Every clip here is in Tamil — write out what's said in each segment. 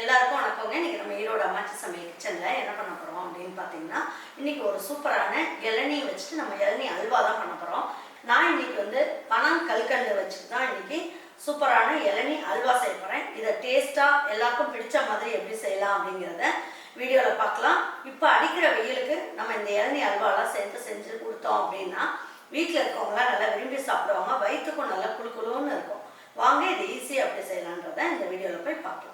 எல்லாருக்கும் வணக்கங்க. இன்னைக்கு நம்ம ஈரோடு அம்மாச்சி சமையல் கிச்சனில் என்ன பண்ண போகிறோம் அப்படின்னு பார்த்தீங்கன்னா இன்னைக்கு ஒரு சூப்பரான இளநீ வச்சுட்டு நம்ம இளநீ அல்வா தான் பண்ண போகிறோம் நான் இன்னைக்கு வந்து பனம் கல்கண்டு வச்சுட்டு தான் இன்றைக்கி சூப்பரான இளநீ அல்வா செய்ய போகிறேன் இதை டேஸ்ட்டாக எல்லாருக்கும் பிடிச்ச மாதிரி எப்படி செய்யலாம் அப்படிங்கிறத வீடியோவில் பார்க்கலாம் இப்போ அடிக்கிற வெயிலுக்கு நம்ம இந்த இளநீ அல்வாலாம் சேர்த்து செஞ்சு கொடுத்தோம் அப்படின்னா வீட்டில் இருக்கவங்களாம் நல்லா விரும்பி சாப்பிடுவாங்க. வயிற்றுக்கும் நல்லா குளுக்குளுன்னு இருக்கும். வாங்க இது ஈஸியாக அப்படி செய்யலான்றதை இந்த வீடியோவில் போய் பார்க்கலாம்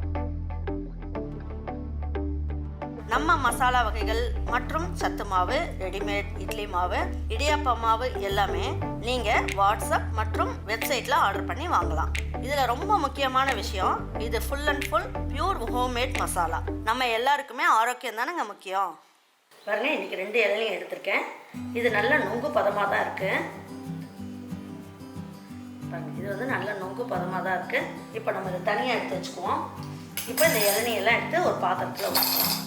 நம்ம மசாலா வகைகள் மற்றும் சத்து மாவு ரெடிமேட் இட்லி மாவு இடியாப்ப மாவு எல்லாமே நீங்கள் வாட்ஸ்அப் மற்றும் வெப்சைட்டில் ஆர்டர் பண்ணி வாங்கலாம். இதில் ரொம்ப முக்கியமான விஷயம் இது full and full pure homemade masala. நம்ம எல்லாருக்குமே ஆரோக்கியம் தானேங்க முக்கியம்? பாருங்க இன்னைக்கு ரெண்டு இலையும் எடுத்திருக்கேன். இது நல்ல நொங்கு பதமாக தான் இருக்கு. பாருங்க இது வந்து நல்ல நொங்கு பதமாக தான் இருக்கு. இப்போ நம்ம இதை தனியாக எடுத்து வச்சுக்குவோம். இப்போ இந்த இளநியெல்லாம் எடுத்து ஒரு பாத்திரத்தில் வச்சுக்கலாம்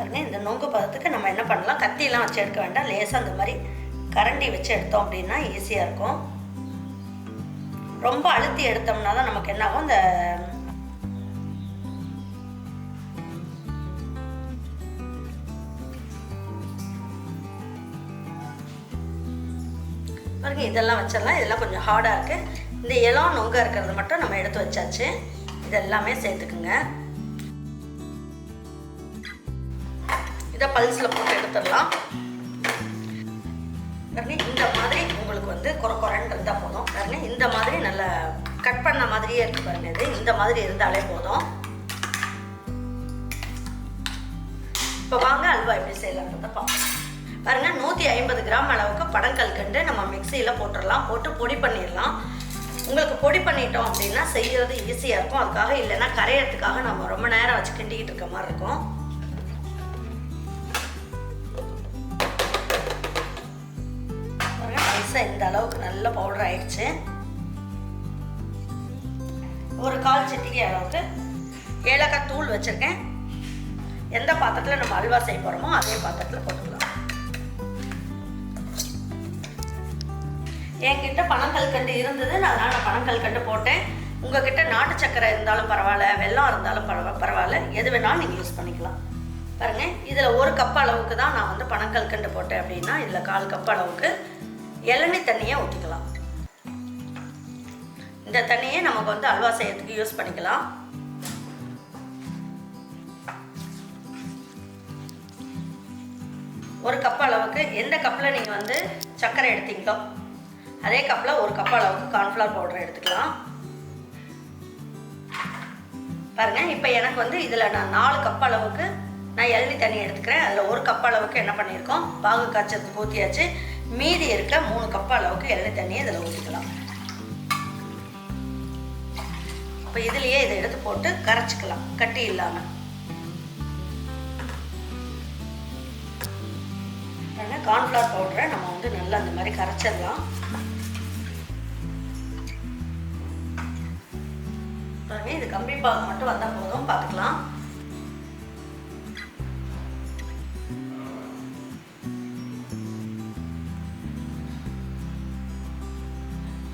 பாருங்க இந்த நொங்கு பதத்துக்கு நம்ம என்ன பண்ணலாம்? கத்தியெல்லாம் வச்சு எடுக்க வேண்டாம். லேசாக அந்த மாதிரி கரண்டி வச்சு எடுத்தோம் அப்படின்னா ஈஸியாக இருக்கும். ரொம்ப அழுத்தி எடுத்தோம்னா தான் நமக்கு என்ன ஆகும்? இந்த பாருங்க இதெல்லாம் வச்சிடலாம். இதெல்லாம் கொஞ்சம் ஹார்டாக இருக்குது இந்த இளம் நொங்க இருக்கிறது மட்டும் நம்ம எடுத்து வச்சாச்சு. இதெல்லாமே சேர்த்துக்குங்க. பல்ஸில் போட்டு எடுத்துடலாம். இந்த மாதிரி உங்களுக்கு வந்து குறை குறைன்னு இருந்தால் போதும். பாருங்க இந்த மாதிரி நல்ல கட் பண்ண மாதிரியே இருக்கு பாருங்க இது. இந்த மாதிரி இருந்தாலே போதும். இப்போ வாங்க அல்வா எப்படி செய்யலாம்ன்றத பார்ப்போம் பாருங்க நூற்றி ஐம்பது கிராம் அளவுக்கு படங்கல் கண்டு நம்ம மிக்சியில் போட்டுடலாம். போட்டு பொடி பண்ணிடலாம். உங்களுக்கு பொடி பண்ணிட்டோம் அப்படின்னா செய்யறது ஈஸியாக இருக்கும். அதுக்காக இல்லைன்னா கரையிறதுக்காக நம்ம ரொம்ப நேரம் வச்சு கிண்டிக்கிட்டு இருக்க மாதிரி இருக்கும். நைஸாக இந்த அளவுக்கு நல்ல பவுடர் ஆயிடுச்சு. ஒரு கால் சிட்டிகை அளவுக்கு ஏலக்காய் தூள் வச்சுருக்கேன். எந்த பாத்திரத்தில் நம்ம அல்வா செய்ய போகிறோமோ அதே பாத்திரத்தில் போட்டுக்கலாம். என்கிட்ட பனங்கல்கண்டு இருந்தது அதனால் நான் பனங்கல்கண்டு போட்டேன். உங்ககிட்ட நாட்டு சக்கரை இருந்தாலும் பரவாயில்ல வெள்ளம் இருந்தாலும் பரவா பரவாயில்ல. எது வேணாலும் நீங்கள் யூஸ் பண்ணிக்கலாம். பாருங்க இதில் ஒரு கப் அளவுக்கு தான் நான் வந்து பனங்கல்கண்டு போட்டேன் அப்படின்னா இதில் கால் கப் அளவுக்கு இளநீ தண்ணியை ஊற்றிக்கலாம் இந்த தண்ணியை நமக்கு வந்து அல்வா செய்யறதுக்கு யூஸ் பண்ணிக்கலாம். ஒரு கப் அளவுக்கு எந்த கப்பில் நீங்கள் வந்து சர்க்கரை எடுத்தீங்களோ அதே கப்பில் ஒரு கப் அளவுக்கு கார்ன்ஃப்ளவர் பவுடர் எடுத்துக்கலாம். பாருங்கள் இப்போ எனக்கு வந்து இதில் நான் நாலு கப் அளவுக்கு நான் இளநி தண்ணி எடுத்துக்கிறேன். அதில் ஒரு கப் அளவுக்கு என்ன பண்ணியிருக்கோம்? பாகு காய்ச்சறதுக்கு ஊற்றியாச்சு மீதி இருக்க மூணு கப் அளவுக்கு இளநீ தண்ணியை இதில் ஊற்றிக்கலாம். அப்போ இதுலேயே இதை எடுத்து போட்டு கரைச்சிக்கலாம் கட்டி இல்லாமல் கார்ன்ஃப்ளவர் பவுடரை நம்ம வந்து நல்லா அந்த மாதிரி கரைச்சிடலாம். இது கம்பி பாகம் மட்டும் வந்தால் போதும் பார்த்துக்கலாம்.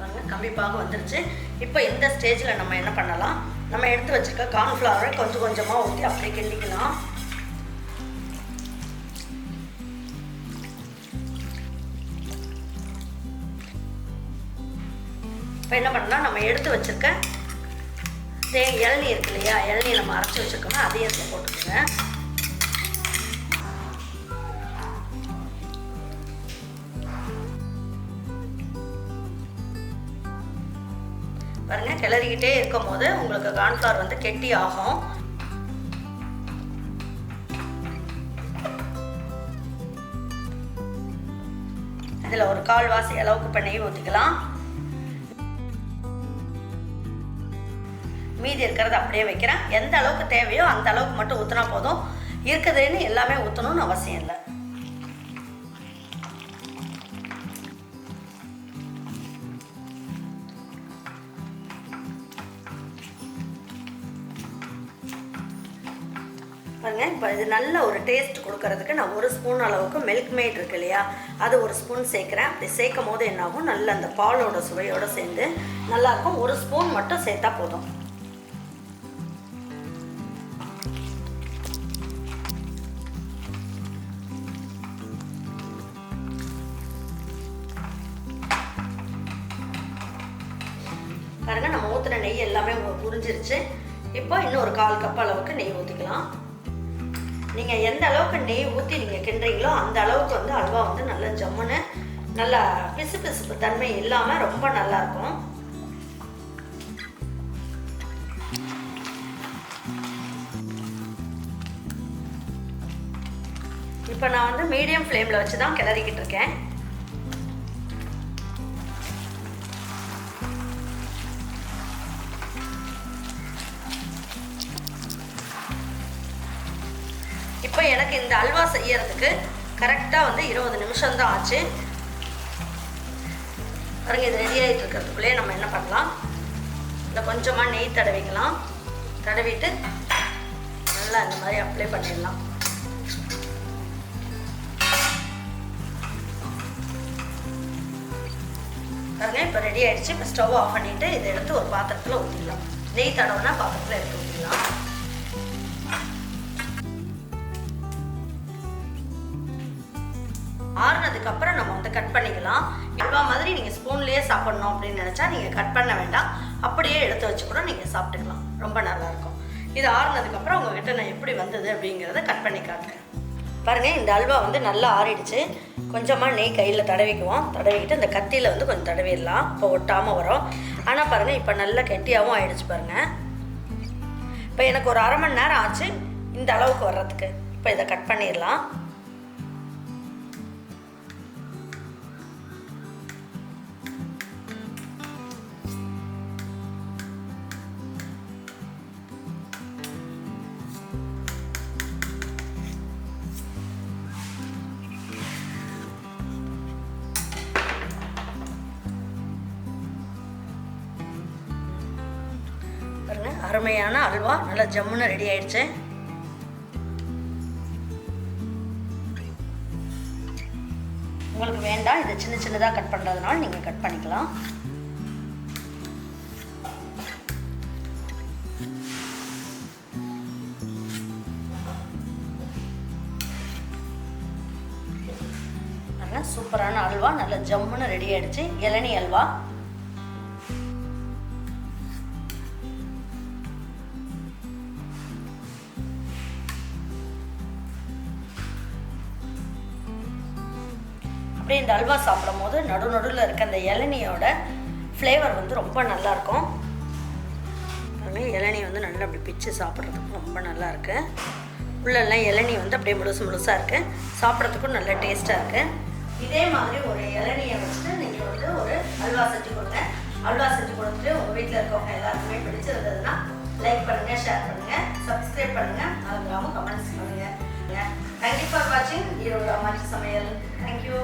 பாருங்க கம்பி பாகு வந்துருச்சு. இப்போ இந்த ஸ்டேஜில் நம்ம என்ன பண்ணலாம்? நம்ம எடுத்து வச்சிருக்க கார்ன்ஃப்ளவரை கொஞ்சம் கொஞ்சமாக ஊற்றி அப்படியே கிண்டிக்கலாம். இப்போ என்ன பண்ணலாம்? நம்ம எடுத்து வச்சிருக்க தே இளநீ இருக்கு இல்லையா? இளநீ நம்ம அரைச்சி வச்சுருக்கோம்னா அதையும் போட்டுக்கோங்க. பாருங்கள் கிளறிக்கிட்டே இருக்கும் போது உங்களுக்கு கார்ன்ஃப்ளவர் வந்து கெட்டி ஆகும். இதில் ஒரு கால் வாசி அளவுக்கு இப்போ ஊற்றிக்கலாம் மீதி இருக்கிறத அப்படியே வைக்கிறேன். எந்த அளவுக்கு தேவையோ அந்த அளவுக்கு மட்டும் ஊற்றினா போதும். இருக்குதுன்னு எல்லாமே ஊற்றணும்னு அவசியம் இல்லை. பாருங்க. இப்போ இது நல்ல ஒரு டேஸ்ட் கொடுக்கறதுக்கு நான் ஒரு ஸ்பூன் அளவுக்கு மில்க் மேட் இருக்கு இல்லையா? அது ஒரு ஸ்பூன் சேர்க்குறேன். அப்படி சேர்க்கும் போது என்னாகும்? நல்ல அந்த பாலோட சுவையோடு சேர்ந்து நல்லாயிருக்கும் ஒரு ஸ்பூன் மட்டும் சேர்த்தா போதும். பாருங்க நம்ம ஊற்றுன நெய் எல்லாமே உங்களுக்கு புரிஞ்சிருச்சு. இப்போ இன்னும் ஒரு கால் கப் அளவுக்கு நெய் ஊற்றிக்கலாம் நீங்கள் எந்த அளவுக்கு நெய் ஊற்றி நீங்கள் கிண்டுறீங்களோ அந்த அளவுக்கு வந்து அல்வா வந்து நல்ல ஜம்முன்னு நல்லா பிசு பிசுப்பு தன்மை இல்லாமல் ரொம்ப நல்லா இருக்கும். இப்போ நான் வந்து மீடியம் ஃப்ளேமில் வச்சு தான் கிளறிக்கிட்டு இருக்கேன். இப்போ எனக்கு இந்த அல்வா செய்யறதுக்கு கரெக்டாக வந்து இருபது நிமிஷம் தான் ஆச்சு. பாருங்க இது ரெடி ஆகிட்டு இருக்கிறதுக்குள்ளே நம்ம என்ன பண்ணலாம்? இந்த கொஞ்சமாக நெய் தடவிக்கலாம். தடவிட்டு நல்லா இந்த மாதிரி அப்ளை பண்ணிடலாம். பாருங்க இப்போ ரெடி ஆயிடுச்சு. இப்போ ஸ்டவ் ஆஃப் பண்ணிட்டு இதை எடுத்து ஒரு பாத்திரத்தில் ஊற்றிடலாம் நெய் தடவைனா பாத்திரத்தில் எடுத்து ஊற்றிடலாம் கட் பண்ணிக்கலாம். அல்வா மாதிரி நீங்கள் ஸ்பூன்லேயே சாப்பிடணும் அப்படின்னு நினச்சா நீங்கள் கட் பண்ண வேண்டாம். அப்படியே எடுத்து வச்சு கூட நீங்கள் சாப்பிட்டுக்கலாம். ரொம்ப நல்லா இருக்கும். இது ஆறுனதுக்கப்புறம் உங்ககிட்ட நான் எப்படி வந்தது அப்படிங்கிறத கட் பண்ணி காட்டுறேன். பாருங்கள் இந்த அல்வா வந்து நல்லா ஆறிடுச்சு. கொஞ்சமாக நெய் கையில் தடவிக்குவோம். தடவிக்கிட்டு இந்த கத்தியில் வந்து கொஞ்சம் தடவிடலாம். இப்போ ஒட்டாமல் வரும். ஆனால் பாருங்கள் இப்போ நல்லா கெட்டியாகவும் ஆயிடுச்சு பாருங்கள் இப்போ எனக்கு ஒரு அரை மணி நேரம் ஆச்சு இந்த அளவுக்கு வர்றதுக்கு. இப்போ இதை கட் பண்ணிடலாம். அருமையான அல்வா. நல்லா ஜம்முன்னு ரெடி ஆயிடுச்சு. உங்களுக்கு வேண்டாம். இதை சின்ன சின்னதாக கட் பண்ணுறதுனால நீங்கள் கட் பண்ணிக்கலாம். சூப்பரான அல்வா. நல்ல ஜம்முன்னு ரெடி ஆயிடுச்சு. இளநீ அல்வா. அப்படியே இந்த அல்வா சாப்பிடும் போது நடு நடுவில் இருக்க அந்த இளநியோட ஃப்ளேவர் வந்து ரொம்ப நல்லாயிருக்கும். இளநி இளநீ வந்து நல்லா அப்படி பிச்சு சாப்பிட்றதுக்கு ரொம்ப நல்லா இருக்கு உள்ளெல்லாம் இளநீ வந்து அப்படியே முழுசு முழுசாக இருக்குது சாப்பிட்றதுக்கும் நல்ல டேஸ்ட்டாக இருக்குது இதே மாதிரி ஒரு இளநியை வச்சுட்டு நீங்கள் வந்து ஒரு அல்வா செஞ்சு கொடுங்க. அல்வா செஞ்சு கொடுத்துட்டு உங்கள் வீட்டில் இருக்கவங்க எல்லாருக்குமே பிடிச்சிருந்ததுன்னா லைக் பண்ணுங்கள் ஷேர் பண்ணுங்கள் சப்ஸ்கிரைப் பண்ணுங்கள் மறந்துடாமல் கமெண்ட்ஸ் பண்ணுங்கள் தேங்க்யூ ஃபார் வாட்சிங் ஈரோடு அம்மாச்சி சமையல் தேங்க்யூ